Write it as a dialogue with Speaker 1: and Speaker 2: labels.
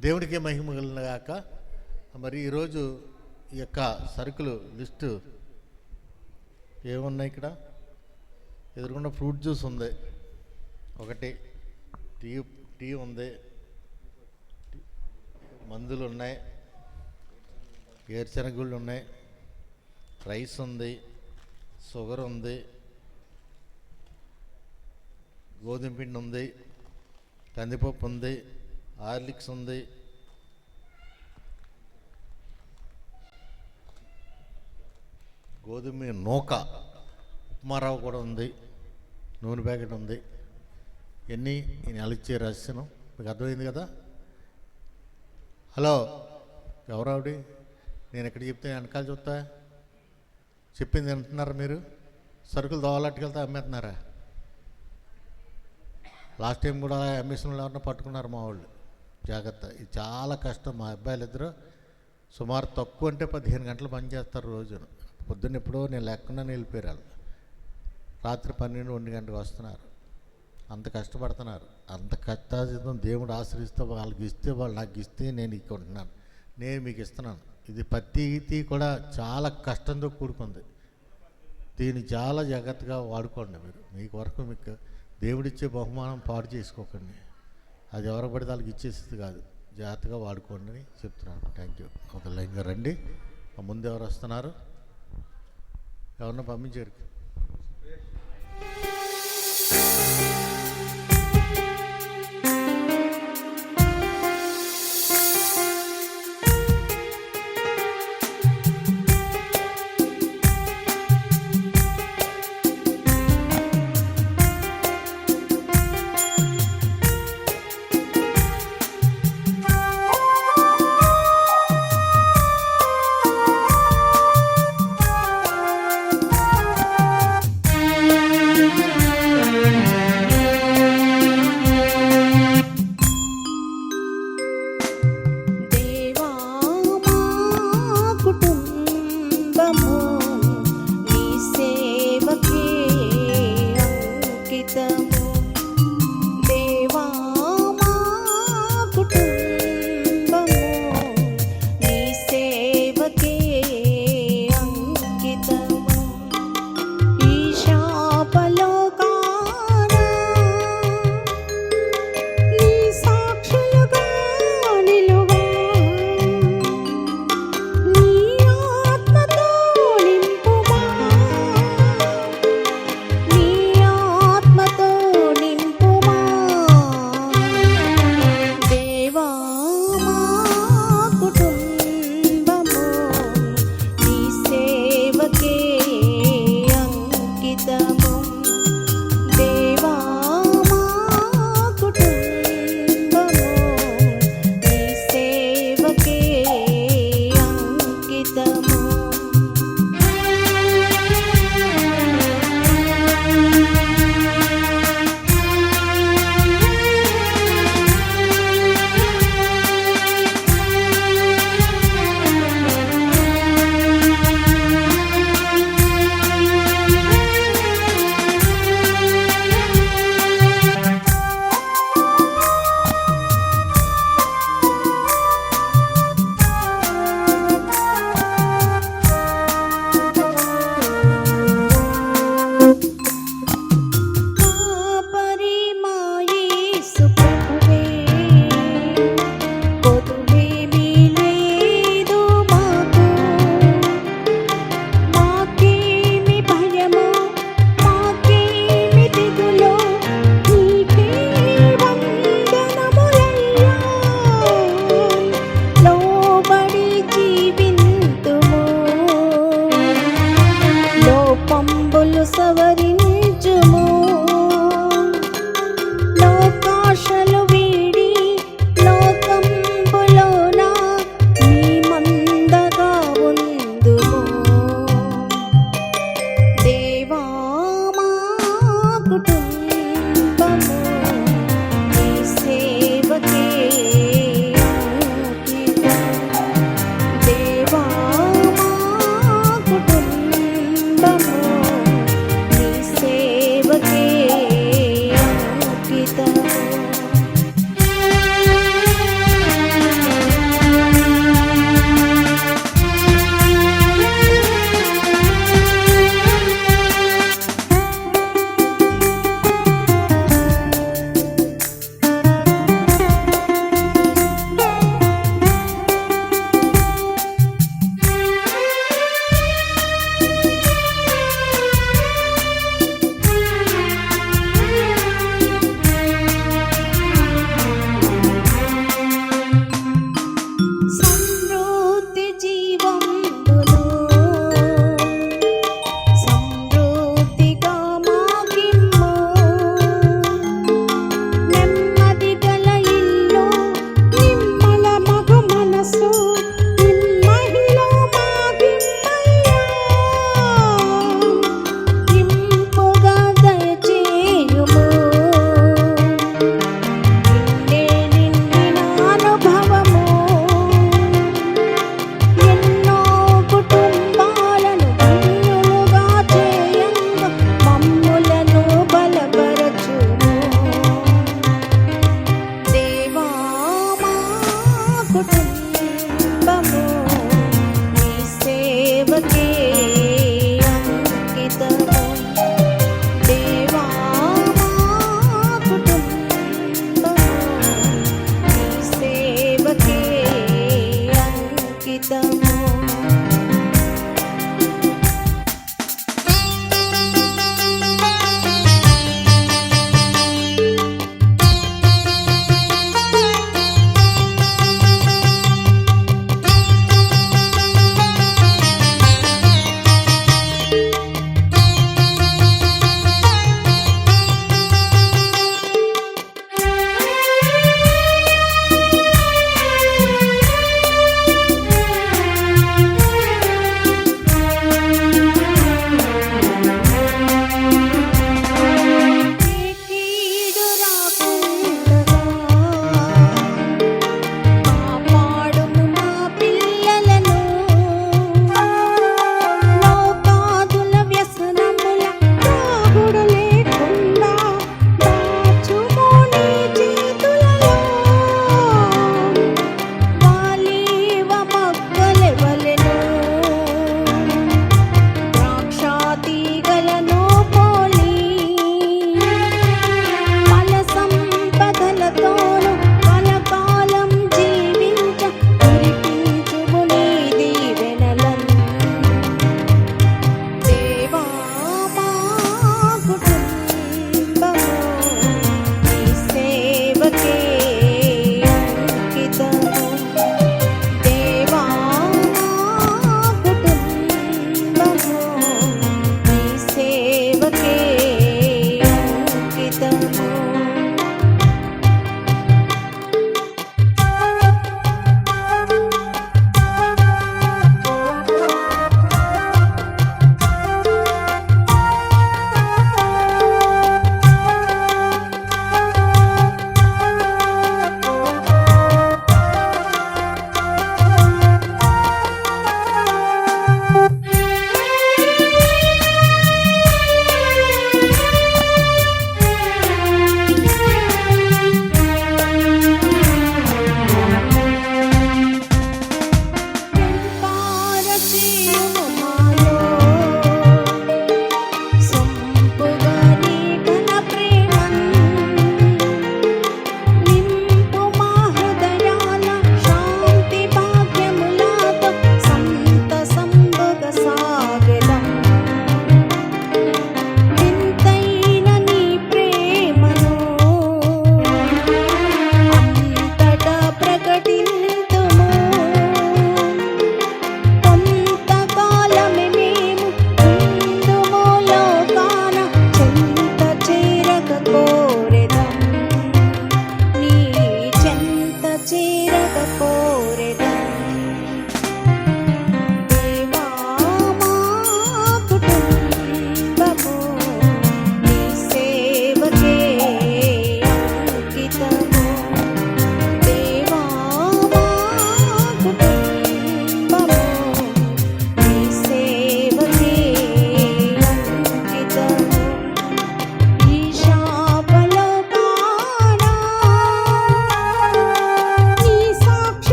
Speaker 1: దేవుడికే మహిమ కలిగినగాక మరి ఈరోజు ఈ యొక్క సరుకులు లిస్టు ఏమున్నాయి ఇక్కడ? ఎదురుకుండా ఫ్రూట్ జ్యూస్ ఉంది. ఒకటి టీ టీ ఉంది. మందులు ఉన్నాయి. ఏరుశనగుళ్ళు ఉన్నాయి. రైస్ ఉంది. షుగర్ ఉంది. గోధుమ పిండి ఉంది. కందిపప్పు ఉంది. హార్లిక్స్ ఉంది. గోధుమ నూక ఉప్మారావు కూడా ఉంది. నూనె ప్యాకెట్ ఉంది. ఎన్ని నేను అలిచ్చే ఇచ్చే రహస్యం మీకు అర్థమైంది కదా? హలో ఎవరావిడి? నేను ఎక్కడ చెప్తే వెనకాల చూస్తా. చెప్పింది వింటున్నారా మీరు? సరుకులు దోవలట్టుకెళ్తే అమ్మేస్తున్నారా? లాస్ట్ టైం కూడా అమ్మేసిన ఎవరన్నా పట్టుకున్నారు మా వాళ్ళు. జాగ్రత్త. ఇది చాలా కష్టం. మా అబ్బాయిలు ఇద్దరు సుమారు తక్కువ అంటే పదిహేను గంటలు పని చేస్తారు రోజున. పొద్దున్న ఎప్పుడో నేను లేకుండా వెళ్ళిపోయారు వాళ్ళు. రాత్రి పన్నెండు ఒంటి గంటకు వస్తున్నారు. అంత కష్టపడుతున్నారు. అంత కష్టాజితం దేవుడు ఆశ్రయిస్తే వాళ్ళకి ఇస్తే వాళ్ళు నాకు ఇస్తే నేను ఇక్కుంటున్నాను నేను మీకు ఇస్తున్నాను. ఇది ప్రతి ఇది కూడా చాలా కష్టంతో కూడుకుంది. దీన్ని చాలా జాగ్రత్తగా వాడుకోండి మీరు. మీకు వరకు మీకు దేవుడిచ్చే బహుమానం పాడు చేసుకోకండి. అది ఎవరికి పడితే వాళ్ళకి ఇచ్చేసేది కాదు. జాగ్రత్తగా వాడుకోండి అని చెప్తున్నాను. థ్యాంక్ యూ ఒక లైన్గా రండి. ముందు ఎవరు వస్తున్నారు? ఎవరన్నా పంపించారు?